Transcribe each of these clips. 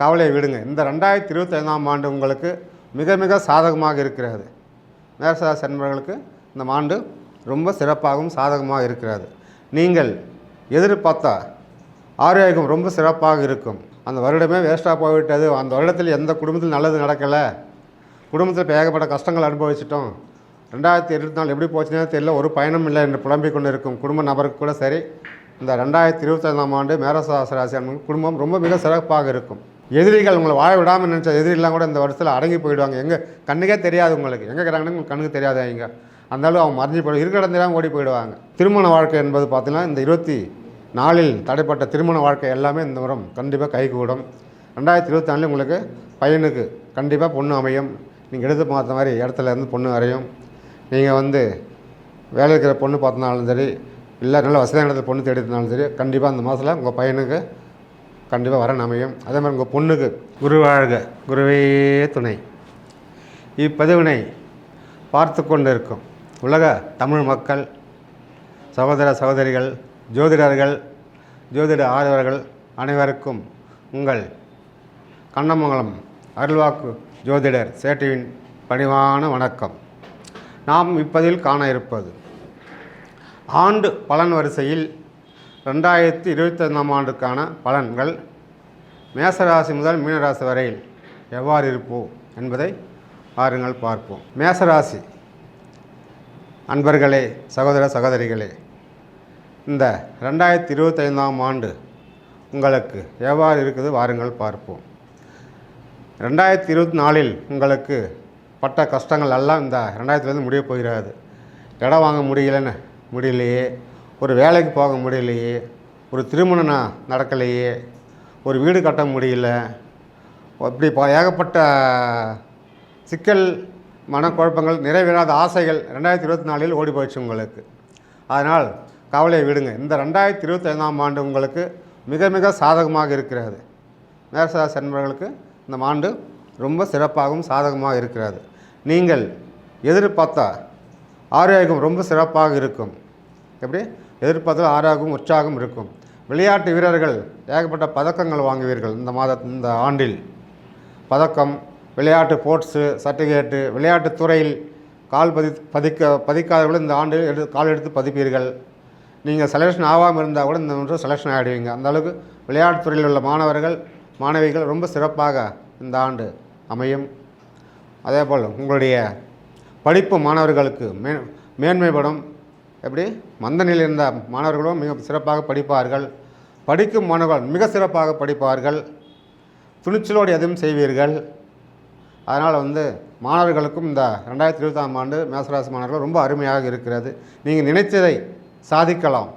கவலையை விடுங்க. இந்த ரெண்டாயிரத்தி இருபத்தி ஐந்தாம் ஆண்டு உங்களுக்கு மிக மிக சாதகமாக இருக்கிறது. மேரசாசி அன்பர்களுக்கு இந்த ஆண்டு ரொம்ப சிறப்பாகவும் சாதகமாக இருக்கிறது. நீங்கள் எதிர்பார்த்தா ஆரோக்கியம் ரொம்ப சிறப்பாக இருக்கும். அந்த வருடமே வேஸ்ட்டாக போய்விட்டது. அந்த வருடத்தில் எந்த குடும்பத்தில் நல்லது நடக்கலை? குடும்பத்தில் இப்போ ஏகப்பட்ட கஷ்டங்கள் அனுபவிச்சிட்டோம். ரெண்டாயிரத்தி இருபத்தி நாலு எப்படி போச்சுன்னே தெரியல. ஒரு பயணம் இல்லை என்று புலம்பிக் கொண்டு இருக்கும் குடும்ப நபருக்கு கூட சரி. இந்த ரெண்டாயிரத்தி இருபத்தைந்தாம் ஆண்டு மேரசாசராசி குடும்பம் ரொம்ப மிக சிறப்பாக இருக்கும். எதிரிகள் உங்களை வாழ விடாமல் நினச்ச எதிரிலாம் கூட இந்த வருஷத்தில் அடங்கி போயிடுவாங்க. எங்கே கண்ணுக்கே தெரியாது உங்களுக்கு. எங்கே இருக்கிறாங்கன்னு உங்களுக்கு கண்ணுக்கு தெரியாது இங்கே. அந்தளவு அவங்க மறைஞ்சு போயிடும் இருக்கிற இடம் ஓடி போயிடுவாங்க. திருமண வாழ்க்கை என்பது பார்த்திங்கன்னா இந்த இருபத்தி நாளில் தடைப்பட்ட திருமண வாழ்க்கை எல்லாமே இந்த முறம் கண்டிப்பாக கைகூடும். ரெண்டாயிரத்தி இருபத்தி நாலில் உங்களுக்கு பையனுக்கு கண்டிப்பாக பொண்ணு அமையும். நீங்கள் எடுத்து பார்த்த மாதிரி இடத்துல இருந்து பொண்ணு வரையும். நீங்கள் வந்து வேலை இருக்கிற பொண்ணு பார்த்தினாலும் சரி இல்லை நல்ல வசதியான இடத்துல பொண்ணு தேடினாலும் சரி கண்டிப்பாக அந்த மாதத்தில் உங்கள் பையனுக்கு கண்டிப்பாக வரன் அமையும் அதே மாதிரி உங்கள் பொண்ணுக்கு குருவாழ்க குருவே துணை. இப்பதிவினை பார்த்து கொண்டு இருக்கும் உலக தமிழ் மக்கள் சகோதர சகோதரிகள் ஜோதிடர்கள் ஜோதிட ஆர்வர்கள் அனைவருக்கும் உங்கள் கண்ணமங்கலம் அருள்வாக்கு ஜோதிடர் சேட்டுவின் பணிவான வணக்கம். நாம் இப்பதில் காண இருப்பது ஆண்டு பலன் வரிசையில் ரெண்டாயிரத்தி இருபத்தைந்தாம் ஆண்டுக்கான பலன்கள் மேசராசி முதல் மீனராசி வரையில் எவ்வாறு இருப்போ என்பதை பாருங்கள் பார்ப்போம். மேசராசி. அன்பர்களே சகோதர சகோதரிகளே இந்த ரெண்டாயிரத்தி இருபத்தைந்தாம் ஆண்டு உங்களுக்கு எவ்வாறு இருக்குது வாருங்கள் பார்ப்போம். ரெண்டாயிரத்தி இருபத்தி நாலில் உங்களுக்கு பட்ட கஷ்டங்கள் எல்லாம் இந்த ரெண்டாயிரத்துலேருந்து முடிய போகிறது. இடம் வாங்க முடியலன்னு முடியலையே. ஒரு வேலைக்கு போக முடியலையே ஒரு திருமணம் நடக்கலையே ஒரு வீடு கட்ட முடியல அப்படி ப ஏகப்பட்ட சிக்கல் மனக்குழப்பங்கள் நிறைவேறாத ஆசைகள் ரெண்டாயிரத்தி இருபத்தி நாலில் ஓடி போயிடுச்சு உங்களுக்கு. அதனால் கவலையை விடுங்க. இந்த ரெண்டாயிரத்தி இருபத்தைந்தாம் ஆண்டு உங்களுக்கு மிக மிக சாதகமாக இருக்கிறது. மேரசாசி அன்பர்களுக்கு இந்த ஆண்டு ரொம்ப சிறப்பாகவும் சாதகமாக இருக்கிறது. நீங்கள் எதிர்பார்த்தா ஆரோக்கியம் ரொம்ப சிறப்பாக இருக்கும். எப்படி? எதிர்ப்பதில் ஆறாகவும் உற்சாகம் இருக்கும். விளையாட்டு வீரர்கள் ஏகப்பட்ட பதக்கங்கள் வாங்குவீர்கள் இந்த மாத இந்த ஆண்டில். பதக்கம் விளையாட்டு ஸ்போர்ட்ஸு சர்டிஃபிகேட்டு விளையாட்டுத் துறையில் கால் பதி பதிக்க பதிக்காதவர்கள் இந்த ஆண்டு எடு கால் எடுத்து பதிப்பீர்கள். நீங்கள் செலெக்ஷன் ஆகாமல் இருந்தால் கூட இந்த ஒன்று செலெக்ஷன் ஆகிடுவீங்க அந்த அளவுக்கு விளையாட்டுத் துறையில் உள்ள மாணவர்கள் மாணவிகள் ரொம்ப சிறப்பாக இந்த ஆண்டு அமையும். அதேபோல் உங்களுடைய படிப்பு மாணவர்களுக்கு மே மேன்மைப்படும். எப்படி? மந்த நிலையில் இருந்த மாணவர்களும் மிக சிறப்பாக படிப்பார்கள். படிக்கும் மாணவர்கள் மிக சிறப்பாக படிப்பார்கள். துணிச்சலோடு எதுவும் செய்வீர்கள். அதனால் வந்து மாணவர்களுக்கும் இந்த ரெண்டாயிரத்தி இருபத்தாம் ஆண்டு மேசராசி மாணவர்கள் ரொம்ப அருமையாக இருக்கிறது. நீங்கள் நினைத்ததை சாதிக்கலாம்.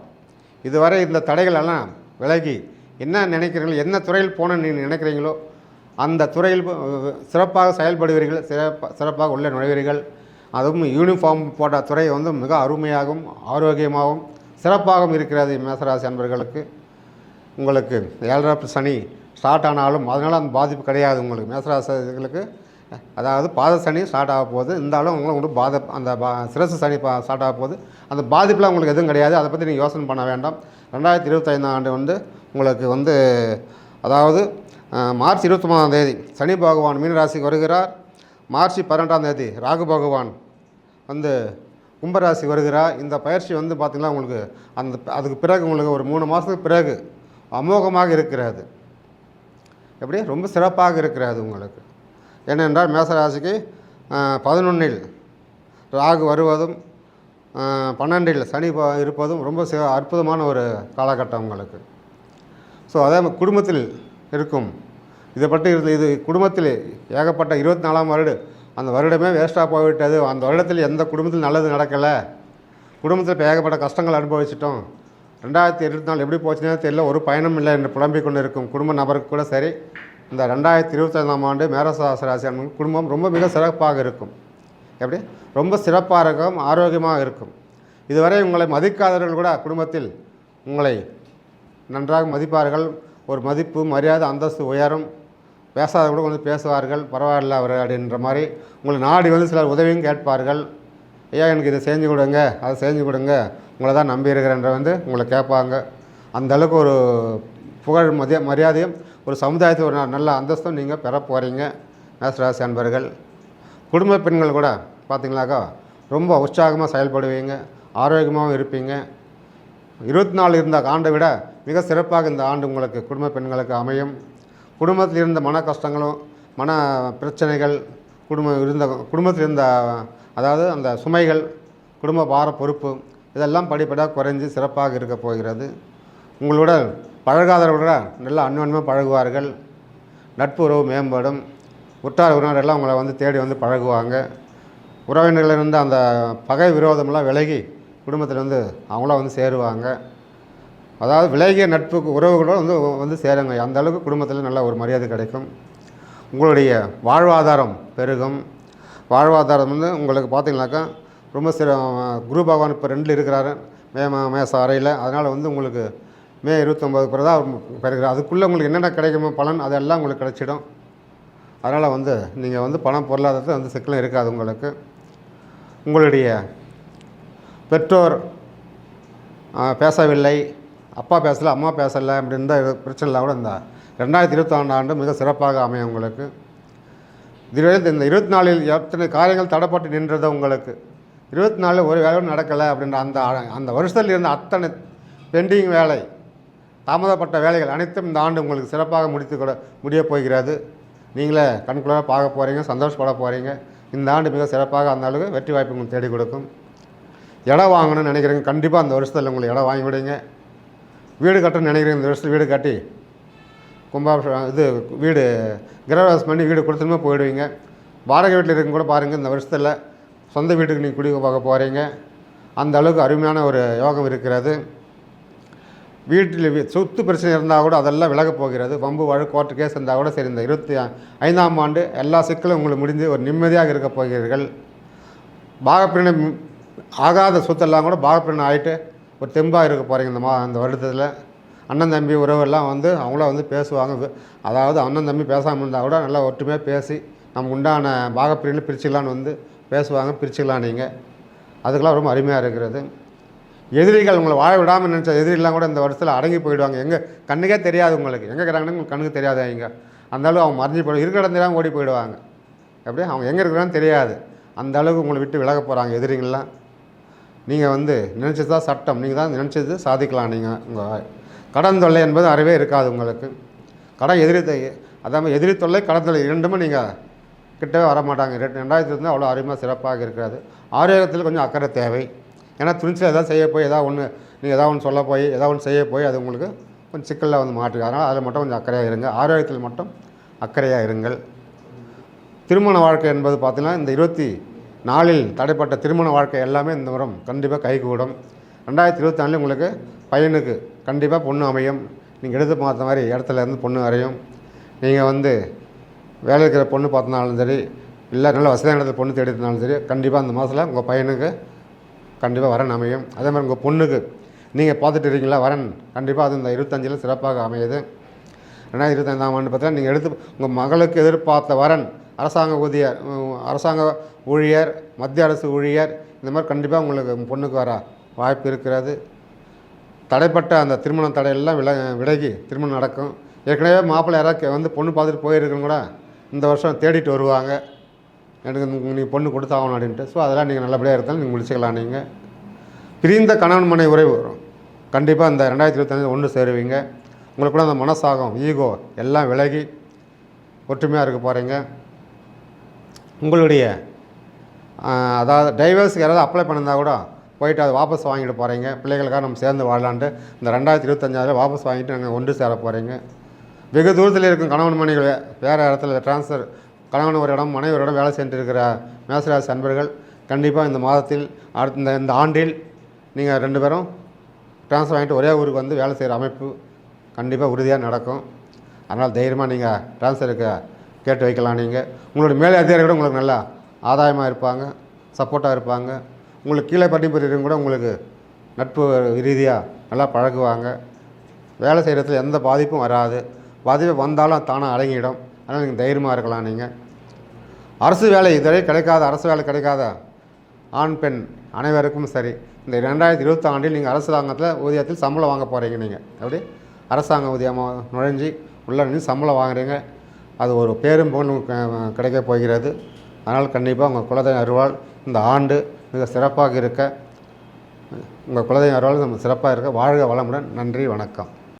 இதுவரை இந்த தடைகள் எல்லாம் விலகி என்ன நினைக்கிறீங்களோ என்ன துறையில் போன நீங்கள் நினைக்கிறீங்களோ அந்த துறையில் சிறப்பாக செயல்படுவீர்கள் சிறப்பாக சிறப்பாக உள்ளே நுழைவீர்கள். அதுவும் யூனிஃபார்ம் போட்ட துறை வந்து மிக அருமையாகவும் ஆரோக்கியமாகவும் சிறப்பாகவும் இருக்கிறது மேசராசி அன்பர்களுக்கு. உங்களுக்கு ஏழரை சனி ஸ்டார்ட் ஆனாலும் அதனால் அந்த பாதிப்பு கிடையாது உங்களுக்கு. மேசராசிகளுக்கு அதாவது பாத சனி ஸ்டார்ட் ஆக போகுது. இருந்தாலும் உங்களுக்கு வந்து பாத அந்த பா சிரசு சனி பா ஸ்டார்ட் ஆக போகுது. அந்த பாதிப்புலாம் உங்களுக்கு எதுவும் கிடையாது. அதை பற்றி நீங்கள் யோசனை பண்ண வேண்டாம். ரெண்டாயிரத்தி இருபத்தைந்தாம் ஆண்டு வந்து உங்களுக்கு வந்து அதாவது மார்ச் இருபத்தி மூணாம் தேதி சனி பகவான் மீனராசிக்கு வருகிறார். மார்ச் பன்னெண்டாம் தேதி ராகு பகவான் வந்து கும்பராசி வருகிறார். இந்த பயிற்சி வந்து பார்த்திங்கன்னா உங்களுக்கு அந்த அதுக்கு பிறகு உங்களுக்கு ஒரு மூணு மாதத்துக்கு பிறகு அமோகமாக இருக்கிறது. எப்படி? ரொம்ப சிறப்பாக இருக்கிறது உங்களுக்கு. ஏனென்றால் மேசராசிக்கு பதினொன்றில் ராகு வருவதும் பன்னெண்டில் சனி இருப்பதும் ரொம்ப அற்புதமான ஒரு காலகட்டம் உங்களுக்கு. ஸோ அதே மாதிரி குடும்பத்தில் இருக்கும் இதை பற்றி இது இது குடும்பத்தில் ஏகப்பட்ட இருபத்தி நாலாம் வருடு அந்த வருடமே வேஸ்ட்டாக போய்விட்டது. அந்த வருடத்தில் எந்த குடும்பத்தில் நல்லது நடக்கலை? குடும்பத்தில் இப்போ ஏகப்பட்ட கஷ்டங்கள் அனுபவிச்சிட்டோம். ரெண்டாயிரத்தி இருபத்தி நாலு எப்படி போச்சுனே தெரியல. ஒரு பயணம் இல்லை என்று புலம்பிக் கொண்டு இருக்கும் குடும்ப நபருக்கு கூட சரி. இந்த ரெண்டாயிரத்தி இருபத்தைந்தாம் ஆண்டு மேரசாசி குடும்பம் ரொம்ப மிக சிறப்பாக இருக்கும். எப்படி? ரொம்ப சிறப்பாக இருக்கும் ஆரோக்கியமாக இருக்கும். இதுவரை உங்களை மதிக்காதவர்கள் கூட குடும்பத்தில் உங்களை நன்றாக மதிப்பார்கள். ஒரு மதிப்பு மரியாதை அந்தஸ்து உயரும். பேசாத கூட வந்து பேசுவார்கள் பரவாயில்ல அவர் அப்படின்ற மாதிரி. உங்களை நாடி வந்து சிலர் உதவியும் கேட்பார்கள். ஐயா எனக்கு இதை செஞ்சு கொடுங்க அதை செஞ்சு கொடுங்க. உங்களை தான் நம்பி இருக்கிறேன்ற வந்து உங்களை கேட்பாங்க. அந்த அளவுக்கு ஒரு புகழ் மதிய மரியாதையும் ஒரு சமுதாயத்தில் ஒரு நல்ல அந்தஸ்தும் நீங்கள் பெற போகிறீங்க மேசராசி அன்பர்கள். குடும்ப பெண்கள் கூட பார்த்தீங்களாக்கா ரொம்ப உற்சாகமாக செயல்படுவீங்க ஆரோக்கியமாகவும் இருப்பீங்க. இருபத்தி நாலு இருந்த ஆண்டை விட மிக சிறப்பாக இந்த ஆண்டு உங்களுக்கு குடும்ப பெண்களுக்கு அமையும். குடும்பத்தில் இருந்த மன கஷ்டங்களும் மன பிரச்சனைகள் குடும்பம் இருந்த குடும்பத்தில் இருந்த அதாவது அந்த சுமைகள் குடும்ப பார பொறுப்பு இதெல்லாம் படிப்படியாக குறைஞ்சு சிறப்பாக இருக்க போகிறது. உங்களோட பழகாதவர்களோட நல்லா அன்வன்மாக பழகுவார்கள். நட்பு உறவு மேம்படும். உற்றார் உறவினரெல்லாம் உங்களை வந்து தேடி வந்து பழகுவாங்க. உறவினர்களிருந்து அந்த பகை விரோதமெல்லாம் விலகி குடும்பத்தில் வந்து அவங்களாம் வந்து சேருவாங்க. அதாவது விலகிய நட்புக்கு உறவுகளோட வந்து வந்து சேருங்க. அந்த அளவுக்கு குடும்பத்தில் நல்ல ஒரு மரியாதை கிடைக்கும். உங்களுடைய வாழ்வாதாரம் பெருகும். வாழ்வாதாரம் வந்து உங்களுக்கு பார்த்தீங்கன்னாக்கா ரொம்ப சிற குரு பகவான் இப்போ ரெண்டில் இருக்கிறாரு. மே மா- மேச அறையில். அதனால் வந்து உங்களுக்கு மே இருபத்தொம்பது பிறகு தான் பெறுகிறார். அதுக்குள்ளே உங்களுக்கு என்னென்ன கிடைக்குமோ பலன் அதெல்லாம் உங்களுக்கு கிடைச்சிடும். அதனால் வந்து நீங்கள் வந்து பணம் பொருளாதாரத்தில் வந்து சிக்கலும் இருக்காது உங்களுக்கு. உங்களுடைய பெற்றோர் பேசவில்லை. அப்பா பேசலை அம்மா பேசலை அப்படி தான் பிரச்சனை கூட இந்த ரெண்டாயிரத்தி இருபத்தாண்டு ஆண்டு மிக சிறப்பாக அமையும் உங்களுக்கு. இதுவரை இந்த இருபத்தி நாலில் எத்தனை காரியங்கள் தடைப்பட்டு நின்றது உங்களுக்கு? இருபத்தி நாலில் ஒரு வேலையும் நடக்கலை அப்படின்ற அந்த அந்த வருஷத்தில் இருந்த அத்தனை பெண்டிங் வேலை தாமதப்பட்ட வேலைகள் அனைத்தும் இந்த ஆண்டு உங்களுக்கு சிறப்பாக முடித்து கூட முடிய போகிறது. நீங்களே கண்குள்ளாக பார்க்க போகிறீங்க சந்தோஷப்பட போகிறீங்க இந்த ஆண்டு மிக சிறப்பாக அந்த அளவுக்கு வெற்றி வாய்ப்பு உங்களுக்கு தேடி கொடுக்கும். இடம் வாங்கணும்னு நினைக்கிறீங்க கண்டிப்பாக அந்த வருஷத்தில் உங்களுக்கு இடம் வாங்கி விடுங்க வீடு கட்டணும்னு நினைக்கிறீங்க இந்த வருஷத்துக்கு வீடு கட்டி? கும்பாபிஷேகம் இது வீடு கிரகவாசம் பண்ணி வீடு கொடுத்துமே போயிடுவீங்க. வாடகை வீட்டில் இருக்கும் கூட பாருங்கள் இந்த வருஷத்தில் சொந்த வீட்டுக்கு நீங்கள் குடி பார்க்க போகிறீங்க அந்த அளவுக்கு அருமையான ஒரு யோகம் இருக்கிறது. வீட்டில் சொத்து பிரச்சனை இருந்தால் கூட அதெல்லாம் விலகப் போகிறது. வம்பு வழக்கு கோர்ட்டு கேஸ் இருந்தால் கூட சரி இந்த இருபத்தி ஐந்தாம் ஆண்டு எல்லா சிக்கலும் உங்களுக்கு முடிஞ்சு ஒரு நிம்மதியாக இருக்க போகிறீர்கள். பாகப்பிரிணம் ஆகாத சொத்தெல்லாம் கூட பாகப்பிரிணம் ஆகிட்டு ஒரு தெம்பாக இருக்க போகிறீங்க இந்த மா இந்த வருடத்தில். அண்ணன் தம்பி உறவெல்லாம் வந்து அவங்களாம் வந்து பேசுவாங்க. அதாவது அண்ணன் தம்பி பேசாமல் இருந்தால் கூட நல்லா ஒற்றுமையாக பேசி நமக்கு உண்டான பாகப்பிரிவில் பிரிச்சுக்கலான்னு வந்து பேசுவாங்க பிரிச்சுக்கலாம் நீங்கள் அதுக்கெல்லாம் ரொம்ப அருமையாக இருக்கிறது. எதிரிகள் உங்களை வாழ விடாமல் நினச்ச எதிரிலாம் கூட இந்த வருஷத்தில் அடங்கி போயிடுவாங்க. எங்கே கண்ணுக்கே தெரியாது உங்களுக்கு. எங்கே இருக்கிறாங்கன்னு உங்களுக்கு கண்ணுக்கு தெரியாது அவங்க அந்தளவு அவங்க மறைஞ்சு போயிடும் இருக்கிற இடம் ஓடி போயிடுவாங்க. அப்படியே அவங்க எங்கே இருக்கிறான்னு தெரியாது. அந்த அளவுக்கு உங்களை விட்டு விலக போகிறாங்க எதிரிகள்லாம். நீங்கள் வந்து நினச்சது தான் சட்டம் நீங்கள் தான் நினச்சது சாதிக்கலாம் நீங்கள் உங்கள் கடன் தொல்லை என்பது அறவே இருக்காது உங்களுக்கு. கடன் எதிரி அதாவது எதிரி தொல்லை கடன் தொல்லை இரண்டுமே நீங்கள் கிட்டவே வரமாட்டாங்க. ரெண்டு ரெண்டாயிரத்தி இருந்தால் அவ்வளோ அருமையாக சிறப்பாக இருக்கிறது. ஆரோக்கியத்தில் கொஞ்சம் அக்கறை தேவை. ஏன்னா துணிச்சல் ஏதாவது செய்ய போய் ஏதாவது ஒன்று நீங்கள் ஏதாவது ஒன்று சொல்ல போய் ஏதாவது ஒன்று செய்ய போய் அது உங்களுக்கு கொஞ்சம் சிக்கலில் வந்து மாட்டுது அதனால் அதில் மட்டும் கொஞ்சம் அக்கறையாக இருங்க. ஆரோக்கியத்தில் மட்டும் அக்கறையாக இருங்கள். திருமண வாழ்க்கை என்பது பார்த்திங்கன்னா இந்த இருபத்தி நாளில் தடைப்பட்ட திருமண வாழ்க்கை எல்லாமே இந்த வரும் கண்டிப்பாக கைகூடும். ரெண்டாயிரத்தி இருபத்தி நாலில் உங்களுக்கு பையனுக்கு கண்டிப்பாக பொண்ணு அமையும். நீங்கள் எடுத்து பார்த்த மாதிரி இடத்துல இருந்து பொண்ணு வரையும் நீங்கள் வந்து வேலை இருக்கிற பொண்ணு பார்த்தனாலும் சரி இல்லை நல்ல வசதியான இடத்துல பொண்ணு தேடி இருந்தாலும் சரி கண்டிப்பாக அந்த மாதத்தில் உங்கள் பையனுக்கு கண்டிப்பாக வரன் அமையும். அதே மாதிரி உங்கள் பொண்ணுக்கு நீங்கள் பார்த்துட்டு இருக்கீங்களா வரன்? கண்டிப்பாக அது இந்த இருபத்தஞ்சில் சிறப்பாக அமையுது. ரெண்டாயிரத்தி இருபத்தைந்தாம் ஆண்டு பார்த்தீங்கன்னா நீங்கள் எடுத்து உங்கள் மகளுக்கு எதிர்பார்த்த வரன் அரசாங்க ஊதியர் அரசாங்க ஊழியர் மத்திய அரசு ஊழியர் இந்த மாதிரி கண்டிப்பாக உங்களுக்கு பொண்ணுக்கு வர வாய்ப்பு இருக்கிறது. தடைப்பட்ட அந்த திருமண தடையெல்லாம் வில விலகி திருமணம் நடக்கும். ஏற்கனவே மாப்பிள்ளை யாராவது வந்து பொண்ணு பார்த்துட்டு போயிருக்கணும் கூட இந்த வருஷம் தேடிட்டு வருவாங்க. எனக்கு நீங்கள் பொண்ணு கொடுத்தாகணும் அப்படின்ட்டு. ஸோ அதெல்லாம் நீங்கள் நல்லபடியாக இருந்தாலும் நீங்கள் முடிச்சுக்கலாம் நீங்கள் பிரிந்த கணவன் மனை உறவு வரும். கண்டிப்பாக இந்த ரெண்டாயிரத்தி இருபத்தஞ்சு ஒன்று சேருவீங்க. உங்களுக்குள்ள அந்த மனசாகம் ஈகோ எல்லாம் விலகி ஒற்றுமையாக இருக்க போகிறீங்க உங்களுடைய அதாவது டைவர்ஸுக்கு யாராவது அப்ளை பண்ணியிருந்தா கூட போயிட்டு அதை வாபஸ் வாங்கிட்டு போகிறீங்க பிள்ளைகளுக்காக நம்ம சேர்ந்து வாழலான்ட்டு இந்த ரெண்டாயிரத்தி இருபத்தஞ்சாயிரம் வாபஸ் வாங்கிட்டு நாங்கள் ஒன்று சேர போகிறீங்க வெகு தூரத்தில் இருக்கும் கணவன் மனைவி வேறு இடத்துல ட்ரான்ஸ்ஃபர் கணவன் ஒரு இடம் மனைவி ஒரு இடம் வேலை செஞ்சுட்டு இருக்கிற மேசராசி அன்பர்கள் கண்டிப்பாக இந்த மாதத்தில் அடுத்த இந்த இந்த ஆண்டில் நீங்கள் ரெண்டு பேரும் ட்ரான்ஸ்ஃபர் வாங்கிட்டு ஒரே ஊருக்கு வந்து வேலை செய்கிற அமைப்பு கண்டிப்பாக உறுதியாக நடக்கும். அதனால் தைரியமாக நீங்கள் ட்ரான்ஸ்ஃபருக்கு கேட்டு வைக்கலாம் நீங்கள். உங்களோட மேலே அதிகாரிகள் கூட உங்களுக்கு நல்லா ஆதாயமாக இருப்பாங்க சப்போர்ட்டாக இருப்பாங்க. உங்களுக்கு கீழே பணிபுரியவங்க கூட உங்களுக்கு நட்பு ரீதியாக நல்லா பழகுவாங்க. வேலை செய்கிறதுல எந்த பாதிப்பும் வராது. பாதிப்பு வந்தாலும் தானாக அடங்கிடும். அதனால் நீங்கள் தைரியமாக இருக்கலாம் நீங்கள் அரசு வேலை இதுவரை கிடைக்காத அரசு வேலை கிடைக்காத ஆண் பெண் அனைவருக்கும் சரி. இந்த ரெண்டாயிரத்தி இருபத்தி ஆண்டில் நீங்கள் அரசாங்கத்தில் ஊதியத்தில் சம்பளம் வாங்க போகிறீங்க நீங்கள் எப்படி? அரசாங்க ஊதியமாக நுழைஞ்சி உள்ள நின்று சம்பளம் வாங்குறீங்க. அது ஒரு பேரும் புகழும் க- கிடைக்க போகிறது. அதனால் கண்டிப்பாக உங்கள் குலதெய்வ அருவாள் இந்த ஆண்டு மிக சிறப்பாக இருக்க உங்கள் குலதெய்வ அருவாள் நம்ம சிறப்பாக இருக்க வாழ்க வளமுடன். நன்றி வணக்கம்.